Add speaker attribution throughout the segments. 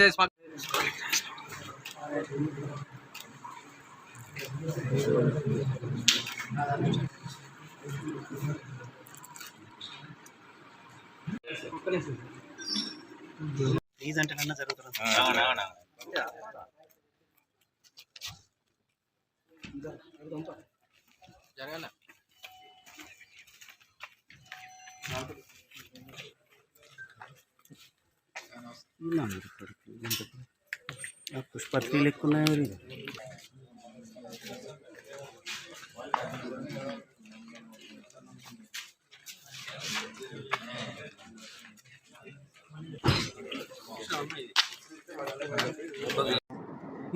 Speaker 1: గంజాయి smug
Speaker 2: please అంటే కన్నా జరుగుతుంది
Speaker 1: జరగలే?
Speaker 2: పుష్పత్రి లెక్క ఉన్నాయి మరి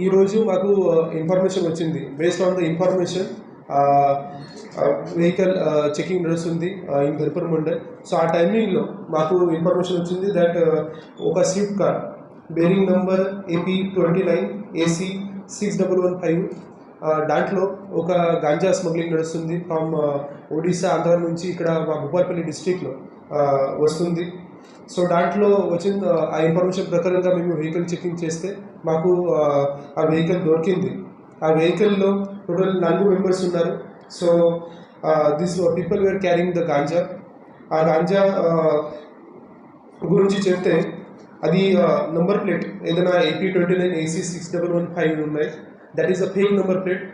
Speaker 3: ఈరోజు మాకు ఇన్ఫర్మేషన్ వచ్చింది. Based on the information vehicle checking నడుస్తుంది ఇన్ గర్పర్ మండల్ సో ఆ టైమింగ్లో మాకు ఇన్ఫర్మేషన్ వచ్చింది దట్ ఒక swift car bearing number AP twenty nine AC six double one five దాంట్లో ఒక గాంజా స్మగ్లింగ్ నడుస్తుంది ఫ్రమ్ ఒడిశా ఆంధ్ర నుంచి ఇక్కడ మా భూపాలపల్లి డిస్ట్రిక్ట్లో వస్తుంది. సో దాంట్లో వచ్చిన ఆ ఇన్ఫర్మేషన్ ప్రకారంగా మేము వెహికల్ చెకింగ్ చేస్తే మాకు ఆ, ఆ వెహికల్ దొరికింది. ఆ వెహికల్లో టోటల్ నలుగురు మెంబర్స్ ఉన్నారు. So this people were carrying the ganja ఆ గాంజా uh, గురించి చెప్తే అది uh, నంబర్ ప్లేట్ ఏదైనా AP twenty nine AC six double one five ఉన్నాయి. That is a fake number plate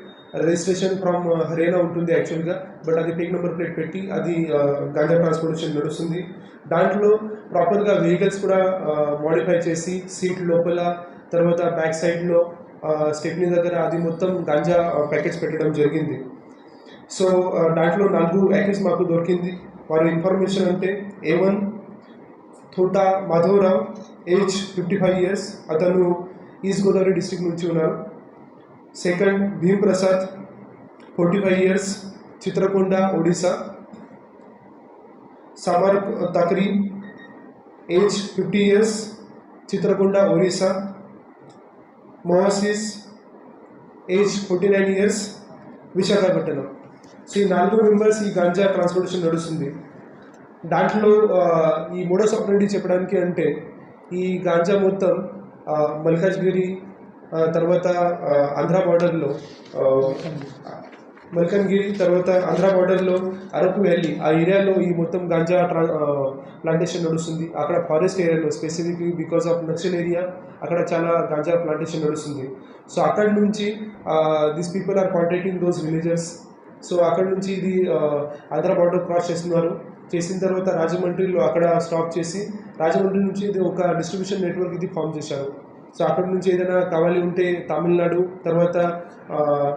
Speaker 3: registration from Haryana ఉంటుంది యాక్చువల్గా బట్ అది ఫేక్ నెంబర్ ప్లేట్ పెట్టి అది uh, గాంజా ట్రాన్స్పోర్టేషన్ నడుస్తుంది. దాంట్లో ప్రాపర్గా వెహికల్స్ కూడా మోడిఫై చేసి సీట్ లోపల తర్వాత బ్యాక్ సైడ్లో స్టెప్నీ దగ్గర అది మొత్తం గాంజా ప్యాకెట్స్ పెట్టడం జరిగింది. సో దాంట్లో నాలుగు యాక్టర్స్ మాకు దొరికింది. వారి ఇన్ఫర్మేషన్ అంటే A one Thota Madhavarao age fifty five years అతను ఈస్ట్ గోదావరి డిస్ట్రిక్ట్ నుంచి ఉన్నారు. Second Bheem Prasad forty five years Chitrakonda Odisha. Samar Takri age fifty years Chitrakonda Orissa Moses age forty nine years Visakhapatnam ఈ నాలుగు members ఈ ganja transportation నడుస్తుంది. దాంట్లో ఈ మోడోస్ operative చెప్పడానికి అంటే ఈ గాంజా మొత్తం మల్కాజ్గిరి తర్వాత ఆంధ్ర బార్డర్లో మల్కన్గిరి తర్వాత ఆంధ్ర బార్డర్లో అరకు వ్యాలీ ఆ ఏరియాలో ఈ మొత్తం గాంజా ట్రా ప్లాంటేషన్ నడుస్తుంది. అక్కడ ఫారెస్ట్ ఏరియాలో specific because of Naxal area అక్కడ చాలా గాంజా ప్లాంటేషన్ నడుస్తుంది. సో అక్కడ నుంచి this people are contacting those villages so అక్కడ నుంచి ఇది ఆ, ఆంధ్ర బార్డర్ క్రాస్ చేస్తున్నారు. చేసిన తర్వాత రాజమండ్రిలో అక్కడ స్టాప్ చేసి రాజమండ్రి నుంచి ఇది ఒక డిస్ట్రిబ్యూషన్ నెట్వర్క్ ఇది ఫామ్ చేశారు. సో అక్కడ నుంచి ఏదైనా కావాలి ఉంటే తమిళనాడు తర్వాత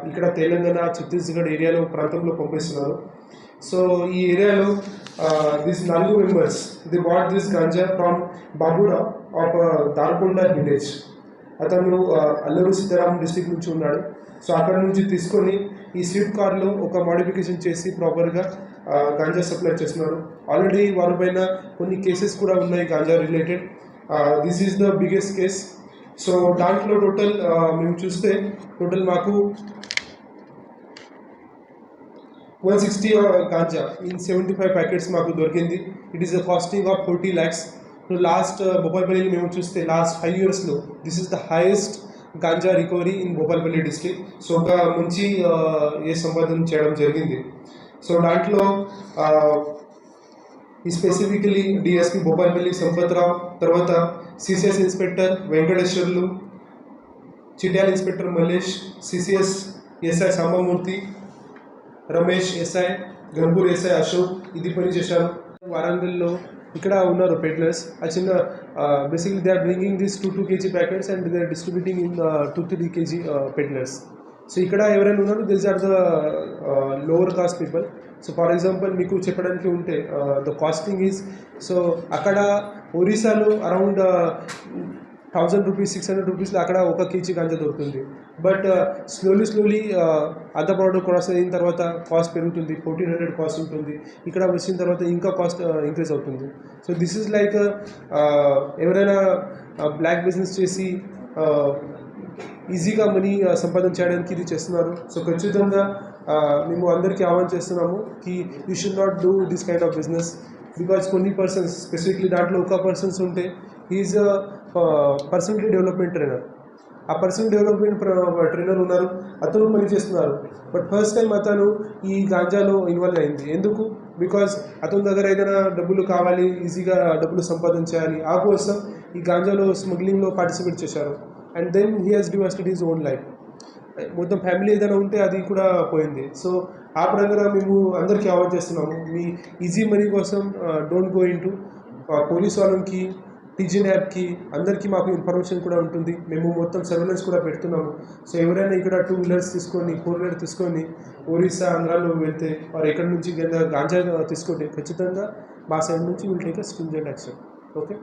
Speaker 3: ఇక్కడ తెలంగాణ ఛత్తీస్గఢ్ ఏరియాలో ప్రాంతంలో పంపిస్తున్నారు. సో ఈ ఏరియాలో దిస్ నాలుగు members the bought this ganja from Babura of Darkonda village అతను అల్లూరు సీతారాం డిస్టిక్ నుంచి ఉన్నాడు. సో అక్కడ నుంచి తీసుకొని ఈ స్విఫ్ట్ కార్లో ఒక మోడిఫికేషన్ చేసి ప్రాపర్గా గాంజా సప్లై చేస్తున్నారు. ఆల్రెడీ వారి పైన కొన్ని కేసెస్ కూడా ఉన్నాయి ganja related this is the biggest case so దాంట్లో టోటల్ మేము చూస్తే టోటల్ మాకు one sixty ganja in seventy five packets మాకు దొరికింది. It is the costing of forty lakhs last Bhupalpally మేము చూస్తే లాస్ట్ ఫైవ్ ఇయర్స్లో this is the highest ganja recovery in Bhupalpally district so ఒక మంచి ఏ సంపాదన చేయడం జరిగింది. సో దాంట్లో ఈ స్పెసిఫికలీ డిఎస్పి భోపాల్పల్లి సంపత్రావు తర్వాత CCS inspector Venkateswarlu Chityala inspector Mallesh CCS SI Sambamurthy Ramesh SI Ghanpur SI Ashok ఇది పని చేశారు వారంగల్లో ఇక్కడ ఉన్నారు పెట్లర్స్. ఆ చిన్న basically they are bringing this two two KG packets and they are distributing in two three KG peddlers so ఇక్కడ ఎవరైనా ఉన్నారు this are the lower cost people so for example మీకు చెప్పడానికి ఉంటే ద కాస్టింగ్ ఈజ్ సో అక్కడ ఒరిస్సాలో around thousand rupees six hundred రూపీస్లో అక్కడ ఒక కేజీ గాంజా దొరుకుతుంది. బట్ స్లోలీ స్లోలీ అర్ధ ప్రోడక్ట్ క్రాస్ అయిన తర్వాత కాస్ట్ పెరుగుతుంది. ఫోర్టీన్ హండ్రెడ్ కాస్ట్ ఉంటుంది. ఇక్కడ వచ్చిన తర్వాత ఇంకా కాస్ట్ ఇంక్రీజ్ uh, అవుతుంది. సో దిస్ ఈజ్ లైక్ ఎవరైనా uh, బ్లాక్ బిజినెస్ చేసి uh, ఈజీగా మనీ సంపాదన చేయడానికి ఇది చేస్తున్నారు. సో ఖచ్చితంగా మేము అందరికీ ఆహ్వాన్ చేస్తున్నాము కి you should not do this kind of business because కొన్ని పర్సన్స్ స్పెసిఫిక్లీ దాంట్లో ఒక పర్సన్స్ ఉంటే ఈజ్ పర్సనల్ డెవలప్మెంట్ ట్రైనర్ ఆ పర్సనల్ డెవలప్మెంట్ ట్రైనర్ ఉన్నారు అతను పని చేస్తున్నారు. బట్ ఫస్ట్ టైం అతను ఈ గాంజాలో ఇన్వాల్వ్ అయింది. ఎందుకు? బికాస్ అతని దగ్గర ఏదైనా డబ్బులు కావాలి ఈజీగా డబ్బులు సంపాదించాలి ఆ కోసం ఈ గాంజాలో స్మగ్లింగ్లో పార్టిసిపేట్ చేశారు. And then he has devastated his own life మొత్తం ఫ్యామిలీ ఏదైనా ఉంటే అది కూడా పోయింది. సో ఆ పరంగా మేము అందరికీ అవాయిడ్ చేస్తున్నాము. మీ ఈజీ మనీ కోసం don't go in to police వాళ్ళకి టీజీన్ యాప్కి అందరికీ మాకు ఇన్ఫర్మేషన్ కూడా ఉంటుంది. మేము మొత్తం సర్వేలెన్స్ కూడా పెడుతున్నాము. సో ఎవరైనా ఇక్కడ టూ వీలర్స్ తీసుకొని ఫోర్ వీలర్ తీసుకొని ఒరిస్సా ఆంధ్రాలో వెళ్తే వారు ఎక్కడి నుంచి గా- గాంజా తీసుకుంటే ఖచ్చితంగా మా సైడ్ నుంచి will take stringent action okay?